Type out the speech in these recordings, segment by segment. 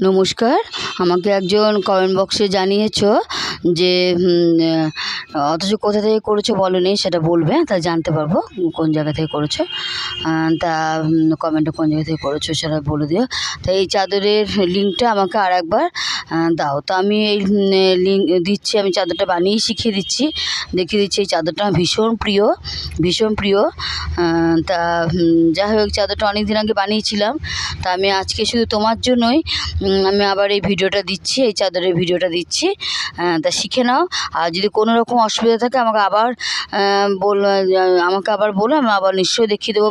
নমস্কার, আমাকে একজন কমেন্ট বক্সে জানিয়েছো যে অথচ কোথা থেকে করেছ বলোনি, সেটা বলবে, তা জানতে পারব কোন জায়গা থেকে করেছ। তা কমেন্টে কোন জায়গা থেকে করেছ সেটা বলে দিও। তা এই চাদরের লিঙ্কটা আমাকে আর একবার দাও। তো আমি এই লিঙ্ক দিচ্ছি, আমি চাদরটা বানিয়ে শিখিয়ে দিচ্ছি। দেখিয়ে দিচ্ছি, এই চাদরটা আমার ভীষণ প্রিয় ভীষণ প্রিয়। তা যাই হোক, চাদরটা অনেক দিন আগে বানিয়েছিলাম। তা আমি আজকে শুধু তোমার জন্যই আমি আবার এই ভিডিওটা দিচ্ছি এই চাদরের ভিডিওটা দিচ্ছি। তা শিখে নাও। আর যদি কোনো রকম অসুবিধা থাকে আমাকে আবার বল আমাকে আবার বলো আমি আবার নিশ্চয়ই দেখিয়ে দেবো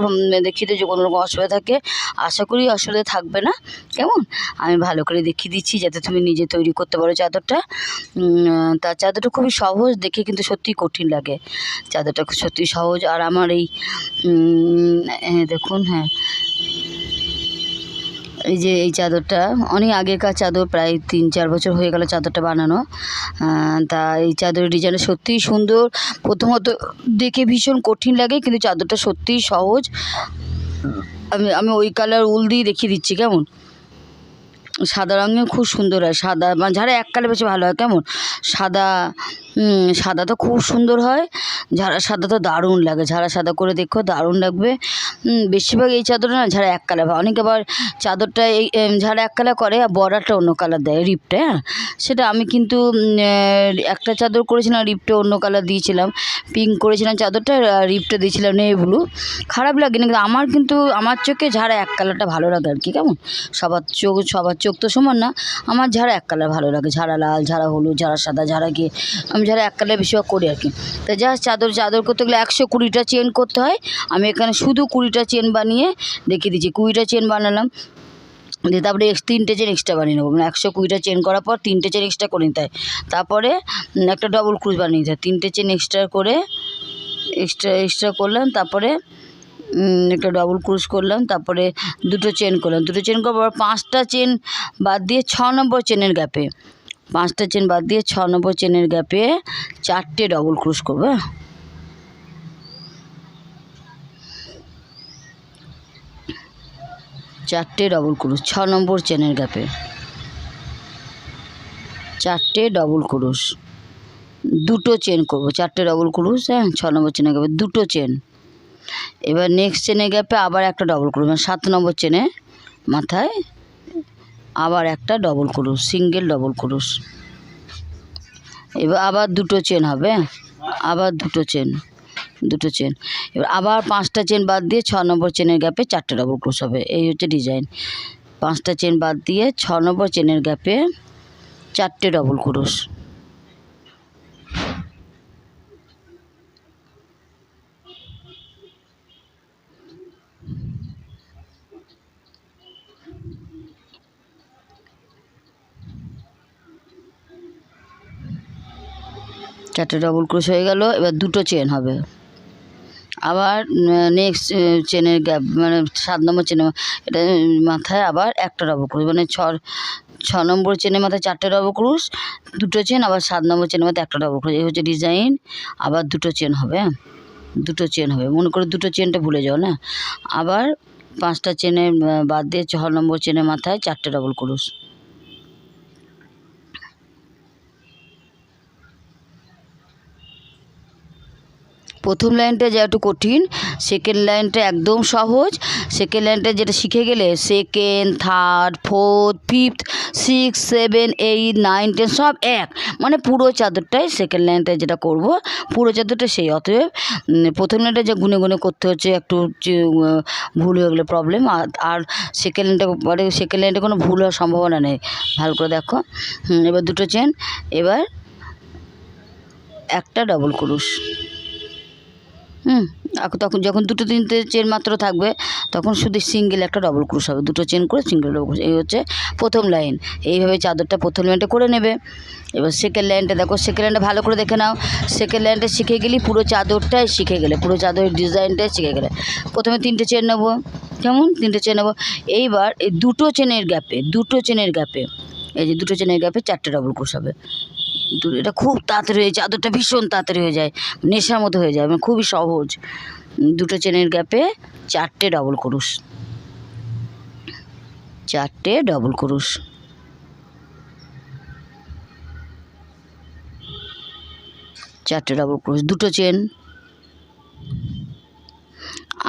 দেখিয়ে দেবো যে কোনো রকম অসুবিধা থাকে। আশা করি অসুবিধা থাকবে না। কেমন? আমি ভালো করে দেখিয়ে দিচ্ছি যাতে তুমি নিজে তৈরি করতে পারো চাদরটা। উম, তা চাদরটা খুবই সহজ দেখে কিন্তু সত্যিই কঠিন লাগে। চাদরটা সত্যি সহজ। আর আমার এই দেখুন হ্যাঁ। এই যে এই চাদরটা, অনেক আগেকার চাদর, প্রায় তিন চার বছর হয়ে গেল চাদরটা বানানো। তা এই চাদরের ডিজাইনটা সত্যিই সুন্দর। প্রথমত দেখে ভীষণ কঠিন লাগে, কিন্তু চাদরটা সত্যিই সহজ। আমি আমি ওই কালার উল দিয়ে দেখিয়ে দিচ্ছি, কেমন? সাদা রঙে খুব সুন্দর হয়। সাদা মানে যারা এক কালার বেশি ভালো হয়, কেমন? সাদা সাদা তো খুব সুন্দর হয় ঝাড়া সাদা তো দারুণ লাগে। ঝাড়া সাদা করে দেখো, দারুণ লাগবে। বেশিরভাগ এই চাদরটা না ঝাড়া এক কালার অনেকে আবার চাদরটা এই ঝাড়া এক কালার করে, আর বর্ডারটা অন্য কালার দেয়, রিপটা হ্যাঁ? সেটা আমি কিন্তু একটা চাদর করেছিলাম, রিপটা অন্য কালার দিয়েছিলাম। পিঙ্ক করেছিলাম চাদরটা রিপটা দিয়েছিলাম নেই ব্লু। খারাপ লাগে না কিন্তু আমার কিন্তু, আমার চোখে ঝাড়া এক কালারটা ভালো লাগে আর কি, কেমন? সবার চোখ সবার চোখ তো সমান না। আমার ঝাড়া এক কালার ভালো লাগে, ঝাড়া লাল, ঝাড়া হলুদ, ঝাড়া সাদা, ঝাড়া গিয়ে আমি ঝাড়া এক কালার বেশিরভাগ করি আর কি। তা যা চাদর চাদর করতে গেলে একশো কুড়িটা চেন করতে হয়। আমি এখানে শুধু কুড়িটা চেন বানিয়ে দেখিয়ে দিচ্ছি। কুড়িটা চেন বানালাম। দিয়ে তারপরে এক্স, তিনটে চেন এক্সট্রা বানিয়ে নেব। মানে একশো কুড়িটা চেন করার পর তিনটে চেন এক্সট্রা করে নিতে হয়। তারপরে একটা ডবল ক্রুজ বানিয়ে নিতে হয়। তিনটে চেন এক্সট্রা করে, এক্সট্রা এক্সট্রা করলাম। তারপরে একটা ডবল ক্রুজ করলাম, তারপরে দুটো চেন করলাম। দুটো চেন করার পর পাঁচটা চেন বাদ দিয়ে ছ নম্বর চেনের গ্যাপে পাঁচটা চেন বাদ দিয়ে ছ নম্বর চেনের গ্যাপে চারটে ডবল ক্রুজ করব হ্যাঁ? চারটে ডবল ক্রুজ ছ নম্বর চেনের গ্যাপে চারটে ডবল ক্রুশ দুটো চেন করব, চারটে ডবল ক্রুশ হ্যাঁ ছ নম্বর চেনের গ্যাপে দুটো চেন এবার নেক্সট চেনের গ্যাপে আবার একটা ডবল ক্রুশ মানে সাত নম্বর চেনে মাথায় আবার একটা ডবল ক্রুশ সিঙ্গেল ডবল ক্রুশ এবার আবার দুটো চেন হবে? আবার দুটো চেন দুটো চেন এবার আবার পাঁচটা চেন বাদ দিয়ে ছ নম্বর চেনের গ্যাপে চারটে ডবল ক্রোশ হবে। এই হচ্ছে ডিজাইন পাঁচটা চেন বাদ দিয়ে ছ নম্বর চেনের গ্যাপে চারটে ডবল ক্রোশ চারটে ডবল ক্রোশ হয়ে গেল, এবার দুটো চেন হবে। আবার নেক্সট চেনের গ্যাপ মানে সাত নম্বর চেনের এটা মাথায় আবার একটা ডবল ক্রুশ মানে ছ ছ নম্বর চেনের মাথায় চারটে ডবল ক্রুশ দুটো চেন আবার সাত নম্বর চেনের মাথায় একটা ডবল ক্রুশ এই হচ্ছে ডিজাইন আবার দুটো চেন হবে হ্যাঁ? দুটো চেন হবে, মনে করে দুটো চেনটা ভুলে যাও, না? আবার পাঁচটা চেনে বাদ দিয়ে ছ নম্বর চেনের মাথায় চারটে ডবল ক্রুশ প্রথম লাইনটা যা একটু কঠিন সেকেন্ড লাইনটা একদম সহজ সেকেন্ড লাইনটা যেটা শিখে গেলে second third fourth fifth six seven eight nine ten সব এক। মানে পুরো চাদরটাই সেকেন্ড লাইনটায় যেটা করব, পুরো চাদরটা সেই। অতএব প্রথম লাইনটা যে গুনে গুনে করতে হচ্ছে, একটু ভুল হয়ে গেলে প্রবলেম আর সেকেন্ড লাইনটা পরে সেকেন্ড লাইনটা কোনো ভুল হওয়ার সম্ভাবনা নেই। ভালো করে দেখো। এবার দুটো চেন এবার একটা ডবল ক্রুশ হুম। তখন যখন দুটো তিনটে চেন মাত্র থাকবে, তখন শুধু সিঙ্গেল একটা ডবল ক্রুশ হবে। দুটো চেন করে সিঙ্গেল ডবল ক্রুশ এই হচ্ছে প্রথম লাইন এইভাবে চাদরটা প্রথম লাইনটা করে নেবে। এবার সেকেন্ড লাইনটা দেখো সেকেন্ড লাইনটা ভালো করে দেখে নাও। সেকেন্ড লাইনটা শিখে গেলি, পুরো চাদরটাই শিখে গেলে, পুরো চাদরের ডিজাইনটাই শিখে গেলে। প্রথমে তিনটে চেন নেব। কেমন? তিনটে চেন নেব। এইবার এই দুটো চেনের গ্যাপে দুটো চেনের গ্যাপে এই যে দুটো চেনের গ্যাপে চারটে ডবল ক্রুশ হবে। কিন্তু এটা খুব তাড়াতাড়ি হয়ে চাদরটা ভীষণ তাড়াতাড়ি হয়ে যায় নেশার মতো হয়ে যায় মানে খুবই সহজ। দুটো চেনের গ্যাপে চারটে ডবল করুস। চারটে ডবল করুস। চারটে ডবল করুস। দুটো চেন।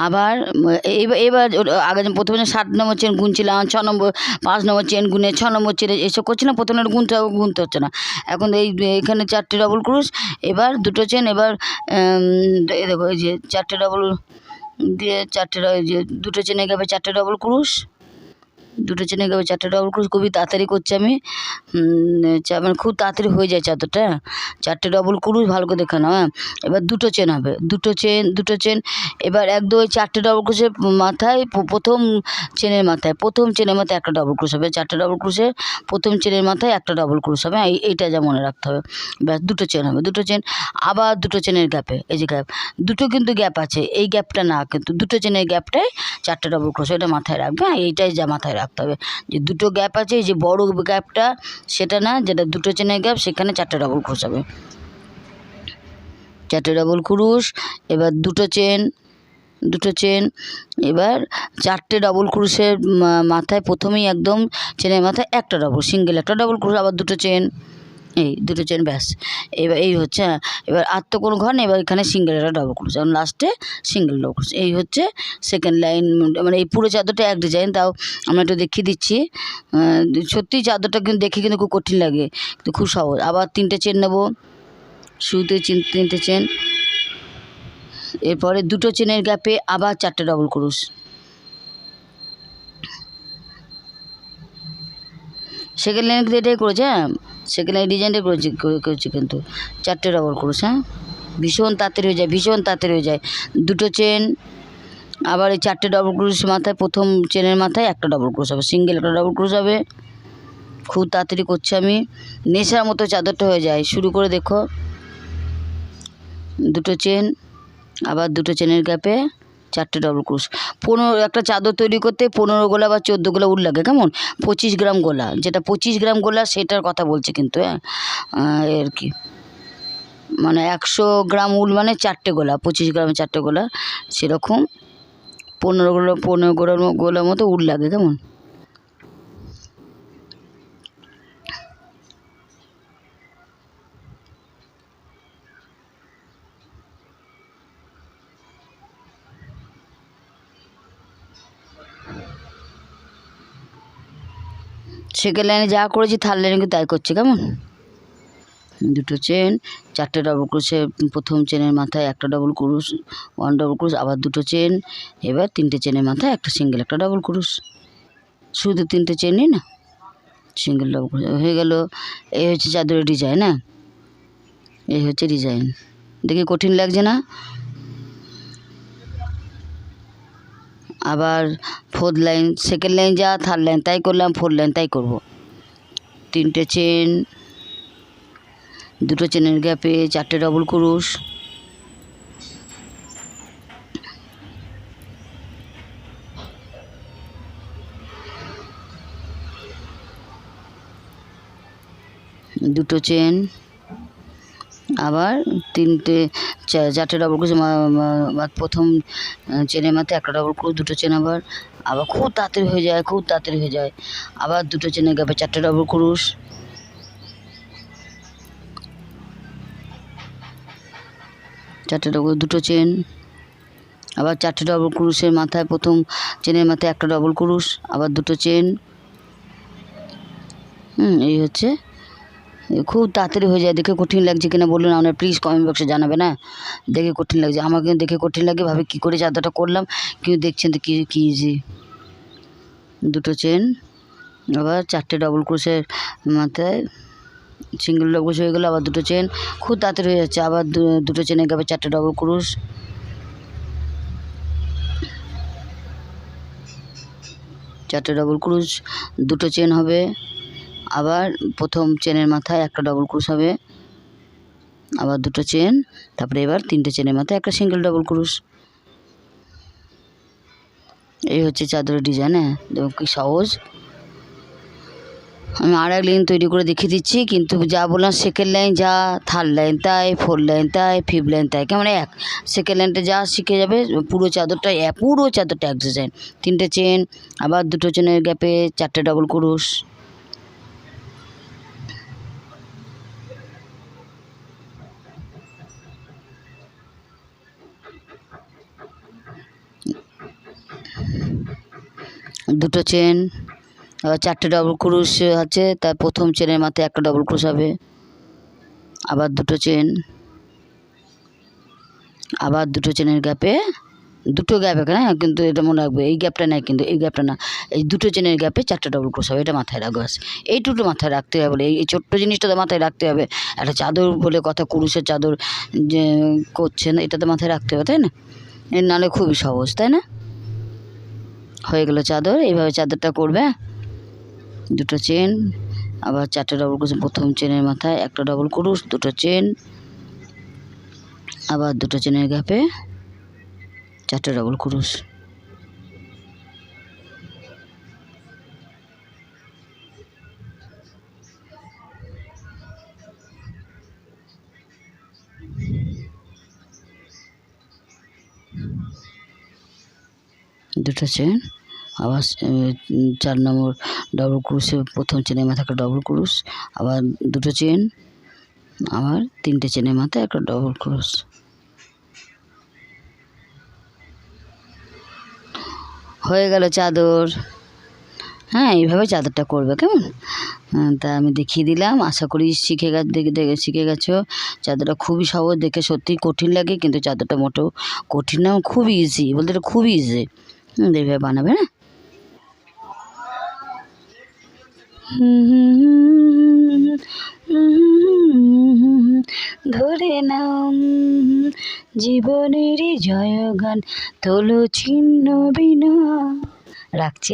আবার এবার আগে প্রথমে সাত নম্বর চেন গুনছিলাম, ছ নম্বর, পাঁচ নম্বর চেন গুনে, ছ নম্বর চেন এসব করছিলাম প্রথমে গুনতে গুনতে হচ্ছে না। এখন এই, এখানে চারটে ডবল ক্রুশ এবার দুটো চেন এবার দেখো, এই যে চারটে ডবল দিয়ে চারটে দুটো চেনে গেবে চারটে ডবল ক্রুশ দুটো চেনে গেবে চারটে ডবল ক্রুশ খুবই তাড়াতাড়ি করছি আমি। মানে খুব তাড়াতাড়ি হয়ে যায় চাদরটা হ্যাঁ। চারটে ডবল ক্রুশ ভালো করে দেখে নাও হ্যাঁ। এবার দুটো চেন হবে দুটো চেন দুটো চেন এবার একদম ওই চারটে ডবল ক্রুশের মাথায় প্রথম চেনের মাথায় প্রথম চেনের মাথায় একটা ডবল ক্রুশ হবে। চারটে ডবল ক্রুশের প্রথম চেনের মাথায় একটা ডবল ক্রুশ হবে হ্যাঁ, এই এইটা যা মনে রাখতে হবে। ব্যাস দুটো চেন হবে দুটো চেন আবার দুটো চেনের গ্যাপে এই যে গ্যাপ দুটো কিন্তু গ্যাপ আছে এই গ্যাপটা না কিন্তু দুটো চেনের গ্যাপটাই চারটে ডবল ক্রোশ এটা মাথায় রাখবে হ্যাঁ। এইটাই যা মাথায় রাখতে হবে। যে দুটো গ্যাপ আছে যে বড় গ্যাপটা সেটা না, যেটা দুটো চেনের গ্যাপ সেখানে চারটে ডবল ক্রোশ হবে চারটে ডবল ক্রুশ এবার দুটো চেন দুটো চেন এবার চারটে ডবল ক্রুশের মাথায় প্রথমেই একদম চেনের মাথায় একটা ডবল সিঙ্গেল একটা ডবল ক্রুশ আবার দুটো চেন এই দুটো চেন ব্যাস। এবার এই হচ্ছে হ্যাঁ এবার আর তো কোনো ঘর নেই, এবার এখানে সিঙ্গেল একটা ডবল ক্রুশ এবং লাস্টে সিঙ্গেল ডবল ক্রুশ এই হচ্ছে সেকেন্ড লাইন মানে এই পুরো চাদরটা এক ডিজাইন তাও আমরা একটু দেখিয়ে দিচ্ছি। সত্যি চাদরটা কিন্তু দেখে কিন্তু খুব কঠিন লাগে, কিন্তু খুব সহজ। আবার তিনটে চেন নেব। শুরুতে তিনটে চেন এরপরে দুটো চেনের গ্যাপে আবার চারটে ডবল ক্রুশ সেকেন্ড লাইন কিন্তু এটাই করেছে হ্যাঁ? সেকেন্ড লাইন ডিজাইনটাই করেছি, করে- করেছি কিন্তু। চারটে ডবল ক্রুশ হ্যাঁ? ভীষণ তাড়াতাড়ি হয়ে যায়, ভীষণ তাড়াতাড়ি হয়ে যায়। দুটো চেন আবার এই চারটে ডবল ক্রুশ মাথায়, প্রথম চেনের মাথায় একটা ডবল ক্রুশ হবে সিঙ্গেল একটা ডবল ক্রুশ হবে খুব তাড়াতাড়ি করছি আমি। নেশার মতো চাদরটা হয়ে যায়। শুরু করে দেখো। দুটো চেন আবার দুটো চেনের গ্যাপে চারটে ডবল ক্রুশ পনেরো, একটা চাদর তৈরি করতে পনেরো গোলা বা চোদ্দ গোলা উল লাগে, কেমন? পঁচিশ গ্রাম গোলা। যেটা পঁচিশ গ্রাম গোলা, সেটার কথা বলছে কিন্তু হ্যাঁ? আর কি? মানে একশো গ্রাম উল মানে চারটে গোলা, পঁচিশ গ্রামে চারটে গোলা, সেরকম পনেরো গোলা, পনেরো গোলার গোলার মতো উল লাগে, কেমন? সেকেন্ড লাইনে যা করেছি থার্ড লাইনে কিন্তু তাই করছে, কেমন? দুটো চেন চারটে ডবল ক্রুশে প্রথম চেনের মাথায় একটা ডবল ক্রুশ ওয়ান ডবল ক্রুশ আবার দুটো চেন এবার তিনটে চেনের মাথায় একটা সিঙ্গেল একটা ডবল ক্রুশ শুধু তিনটে চেনই না সিঙ্গেল ডবল ক্রুশ হয়ে গেল, এই হচ্ছে চাদরের ডিজাইন হ্যাঁ? এই হচ্ছে ডিজাইন দেখি কঠিন লাগছে না? আবার ফোর্থ লাইন সেকেন্ড লাইন যা থার্ড লাইন তাই করলাম ফোর্থ লাইন তাই করব। তিনটে চেন দুটো চেনের গ্যাপে চারটে ডবল ক্রুশ দুটো চেন আবার তিনটে চারটে ডবল ক্রুশ প্রথম চেনের মাথায় একটা ডবল ক্রুশ দুটো চেন আবার আবার খুব তাড়াতাড়ি হয়ে যায়, খুব তাড়াতাড়ি হয়ে যায়। আবার দুটো চেনের গ্যাপে চারটে ডবল ক্রুশ চারটে ডবল দুটো চেন। আবার চারটে ডবল ক্রুশের মাথায় প্রথম চেনের মাথায় একটা ডবল ক্রুশ আবার দুটো চেন। হুম, এই হচ্ছে খুব তাড়াতাড়ি হয়ে যায়, দেখে কঠিন লাগছে কিনা বলুন, আপনার প্লিজ কমেন্ট বক্সে জানাবে না দেখে কঠিন লাগছে, আমার কিন্তু দেখে কঠিন লাগে, ভাবে কী করে চাদরটা করলাম, কিন্তু দেখছেন তো কী কী ইজি দুটো চেন আবার চারটে ডবল ক্রোশের মাথায় সিঙ্গেল ডবল ক্রোশ হয়ে গেলো, আবার দুটো চেন খুব তাড়াতাড়ি হয়ে যাচ্ছে, আবার দুটো চেনে গাবে চারটে ডবল ক্রোশ চারটে ডবল ক্রুশ দুটো চেন হবে। আবার প্রথম চেনের মাথায় একটা ডবল ক্রুশ হবে। আবার দুটো চেন, তারপরে এবার তিনটে চেনের মাথায় একটা সিঙ্গেল ডবল ক্রুশ এই হচ্ছে চাদরের ডিজাইন হ্যাঁ কি সহজ। আমি আর এক লাইন তৈরি করে দেখিয়ে দিচ্ছি, কিন্তু যা বললাম সেকেন্ড লাইন যা থার্ড লাইন তাই ফোর লাইন তাই ফিফ লাইন তাই, কেমন এক? সেকেন্ড লাইনটা যা শিখে যাবে, পুরো চাদরটা পুরো চাদরটা এক ডিজাইন তিনটে চেন, আবার দুটো চেনের গ্যাপে চারটে ডবল ক্রুশ দুটো চেন চারটে ডবল ক্রুশ আছে তার প্রথম চেনের মাথায় একটা ডবল ক্রুশ হবে। আবার দুটো চেন আবার দুটো চেনের গ্যাপে দুটো গ্যাপ এখানে হ্যাঁ, কিন্তু এটা মনে রাখবে এই গ্যাপটা নেই কিন্তু এই গ্যাপটা না। এই দুটো চেনের গ্যাপে চারটে ডবল ক্রোশ হবে এটা মাথায় রাখবে ব্যাস। এইটুকু মাথায় রাখতে হবে বলে এই এই ছোট্ট জিনিসটা তো মাথায় রাখতে হবে। একটা চাদর বলে কথা কুরুশের চাদর যে করছেন এটা তো মাথায় রাখতে হবে তাই না? এর নাহলে খুবই সহজ তাই না? হয়ে গেল চাদর, এইভাবে চাদরটা করবে। দুটো চেন, আবার চারটে ডবল ক্রোশ প্রথম চেনের মাথায়, একটা ডবল করুস, দুটো চেন, আবার দুটো চেনের গ্যাপে চারটে ডবল ক্রুশ দুটো চেন আবার চার নম্বর ডবল ক্রুশে প্রথম চেনের মাথায় একটা ডবল ক্রুশ আবার দুটো চেন আবার তিনটে চেনের মাথায় একটা ডবল ক্রুশ হয়ে গেল চাদর। হ্যাঁ এইভাবে চাদরটা করবে কেমন? হ্যাঁ, তা আমি দেখিয়ে দিলাম। আশা করি শিখে দেখে শিখে গেছো। চাদরটা খুবই সহজ দেখে সত্যি কঠিন লাগে কিন্তু চাদরটা মোটেও কঠিন না খুব ইজি বলতে এটা খুব ইজি এইভাবে বানাবে না? ধরে নাম জীবনের জয়গান তোলো ছিন্ন বিনা। রাখছি।